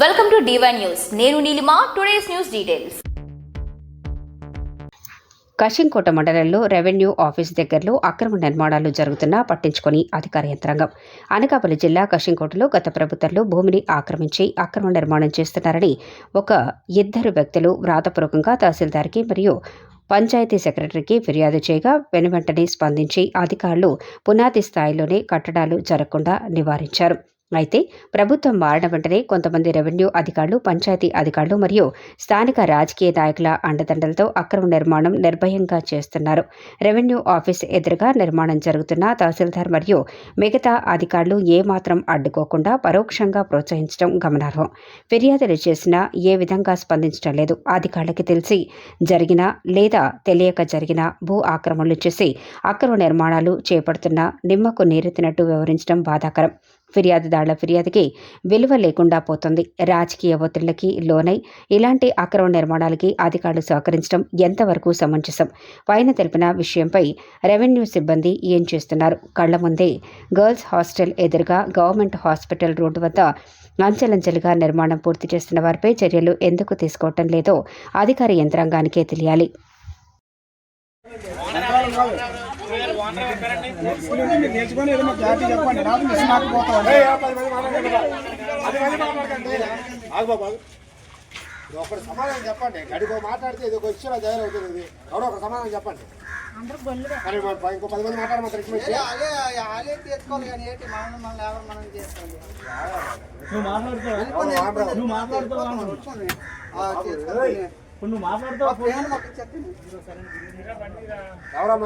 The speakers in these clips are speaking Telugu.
వెల్కమ్ టు డివై న్యూస్ నేను Neelima today's news details Kasimkota మండలంలో రెవెన్యూ ఆఫీస్ దగ్గరలో అక్రమ నిర్మాణాలు జరుగుతున్నా పట్టించుకొని అధికార యంత్రాంగం. అనకాపల్లి జిల్లా కశింకోటలో గత ప్రభుత్వంలో భూమిని ఆక్రమించి అక్రమ నిర్మాణం చేస్తున్నారని ఒక ఇద్దరు వ్యక్తులు వ్రాతపూర్వకంగా తహసీల్దార్కి మరియు పంచాయతీ సెక్రటరీకి ఫిర్యాదు చేయగా వెనువెంటనే స్పందించి అధికారులు పునాది స్థాయిలోనే కట్టడాలు జరగకుండా నివారించారు. అయితే ప్రభుత్వం మారిన వెంటనే కొంతమంది రెవెన్యూ అధికారులు పంచాయతీ అధికారులు మరియు స్థానిక రాజకీయ నాయకుల అండదండలతో అక్రమ నిర్మాణం నిర్భయంగా చేస్తున్నారు. రెవెన్యూ ఆఫీస్ ఎదురుగా నిర్మాణం జరుగుతున్న తహసీల్దార్ మరియు మిగతా అధికారులు ఏమాత్రం అడ్డుకోకుండా పరోక్షంగా ప్రోత్సహించడం గమనార్హం. ఫిర్యాదులు చేసినా ఏ విధంగా స్పందించడం లేదు. అధికారులకి తెలిసి జరిగిన లేదా తెలియక జరిగిన భూ ఆక్రమణలు చేసి అక్రమ నిర్మాణాలు చేపడుతున్న నిమ్మకు నీరెత్తినట్టు వివరించడం బాధాకరం. ఫిర్యాదుదారుల ఫిర్యాదుకి విలువ లేకుండా పోతుంది. రాజకీయ ఒత్తిళ్ళకి లోనై ఇలాంటి అక్రమ నిర్మాణాలకి అధికారులు సహకరించడం ఎంతవరకు సమంజసం? పైన తెలిపిన విషయంపై రెవెన్యూ సిబ్బంది ఏం చేస్తున్నారు? కళ్ళ ముందే గర్ల్స్ హాస్టల్ ఎదురుగా గవర్నమెంట్ హాస్పిటల్ రోడ్డు వద్ద అంచెలంచెలుగా నిర్మాణం పూర్తి చేస్తున్న వారిపై చర్యలు ఎందుకు తీసుకోవటం లేదో అధికార యంత్రాంగానికే తెలియాలి. నేర్చుకుని ఏదో మాకు జాతి చెప్పండి రాదు మిషన్ ఆగిపోతాం ఒకటి సమాధానం చెప్పండి గడికో మాట్లాడితే ఇది ఒక ఇష్యూలో తయారు అవుతుంది ఇది ఎవడో ఒక సమాధానం చెప్పండి మరి ఇంకో పది మంది మాట్లాడమంటారు కానీ ఎవరు నువ్వు మాట్లాడుతావు ఇప్పుడు నువ్వు మాట్లాడుతావు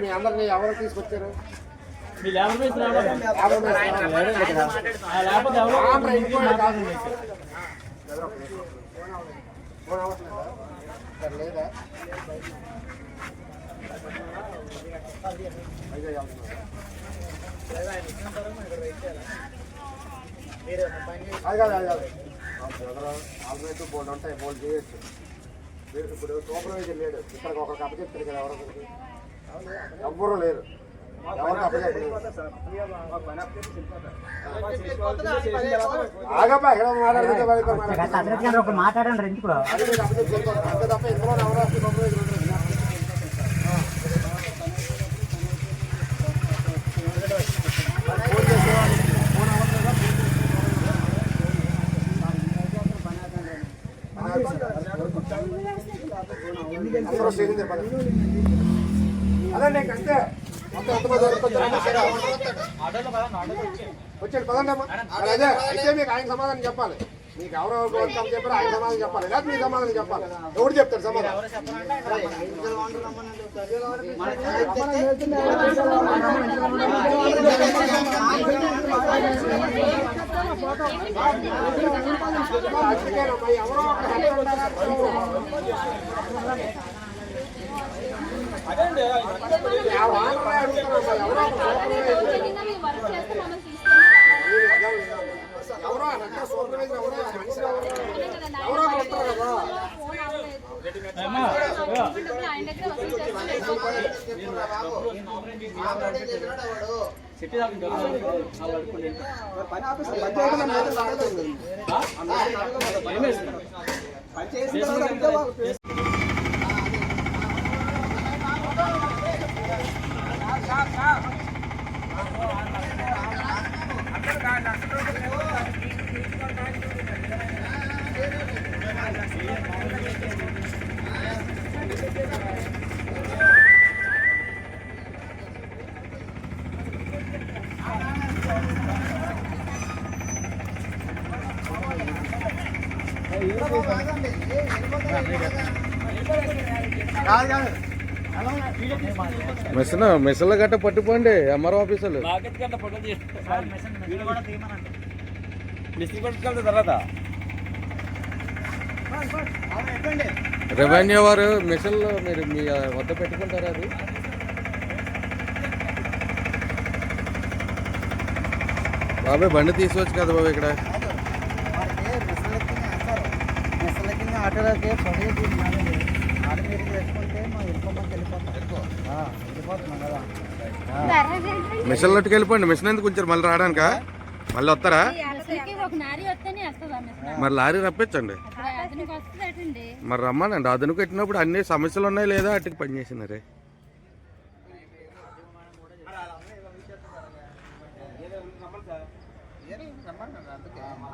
మీ అందరినీ ఎవరు తీసుకొచ్చారు? మీ లేబర్ బేస్ లేకపోతే ఎవరో మరి లేదా అది కాదు. ఆల్టర్నేటివ్ బోర్డు ఉంటాయి బోర్డు చేయొచ్చు మీరు ఇప్పుడు సూపర్వైజర్ లేడు ఇక్కడికి ఒకరికి అప్పచెప్తారు కదా ఎవరు ఎవ్వరూ లేరు ఎవరికి అప్పచెప్పలేదు ఆగబ్బా ఇక్కడ మాట్లాడితే వాళ్ళు ఇక్కడ మాట్లాడతారు. మాట్లాడండి రెండు కూడా అది మీరు అప్పచెప్పి వెళ్ళిపోతారు. అంతే తప్ప ఇందులో ఎవరో సూపర్వైజర్ ఉండరు. ఫోన్ చేసేవాళ్ళు ఫోన్ అవ్వట్లేదా? అదండి ఇంక అంతే మొత్తం ఎంతమంది వరకు వచ్చారు? వచ్చాడు పదండి అమ్మా అదే అయితే మీకు ఆయన సమాధానం చెప్పాలి. మీకు ఎవరో వచ్చాము చెప్పారు ఆయన సమాధానం చెప్పాలి. లేదా మీ సమాధానం చెప్పాలి. ఎవరు చెప్తారు సమాధానం? ఎవరో అడుగుతున్నామ్మా, ఎవరో ఒకరు ఉంటారు కదా అమ్మా, మిషన్ మిషన్లు గట్ట పట్టుకోండి ఎంఆర్ఓ ఆఫీసులు రెవెన్యూ వారు మిషన్లు మీరు మీ వద్ద పెట్టుకుంటారా అది? బాబాయ్ బండి తీసుకోవచ్చు కదా బాబు ఇక్కడ? మెసలకి ఆటోలకి పడే ఆడ మీరు చేసుకుంటే మా వెళ్ళిపోమని వెళ్ళిపోతాం వెళ్ళిపోతున్నాం కదా మిషన్లోకి వెళ్ళిపోండి. మిషన్ ఎందుకు ఉంచారు? మళ్ళీ రావడానికా? మళ్ళీ వస్తారా? మరి లారీ రప్పించండి. మరి రమ్మనండి అదను కట్టినప్పుడు అన్ని సమస్యలు ఉన్నాయి లేదా? అటుకి పని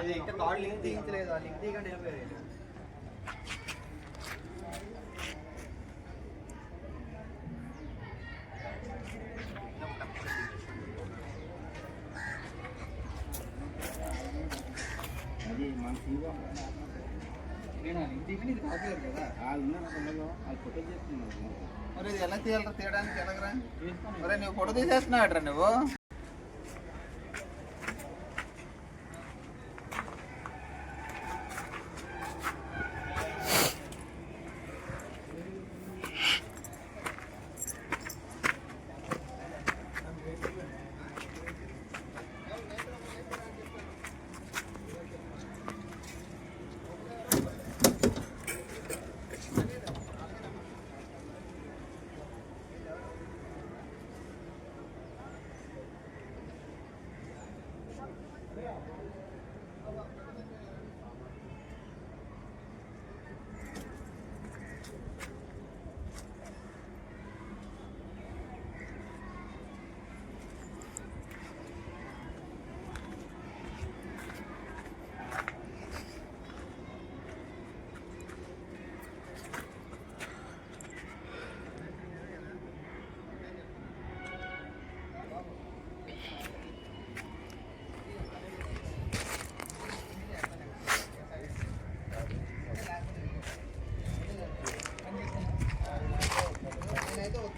అది ఇంకా లింక్ తీయించలేదు ఆ లింక్ తీయకండి వెళ్ళిపోయారు. తీయగానే ఇది కాపలేదు కదా. మరి ఇది ఎలా తీయాలరా? తీయడానికి ఎలాగరా? మరి నువ్వు ఫోటో తీసేస్తున్నావు నువ్వు?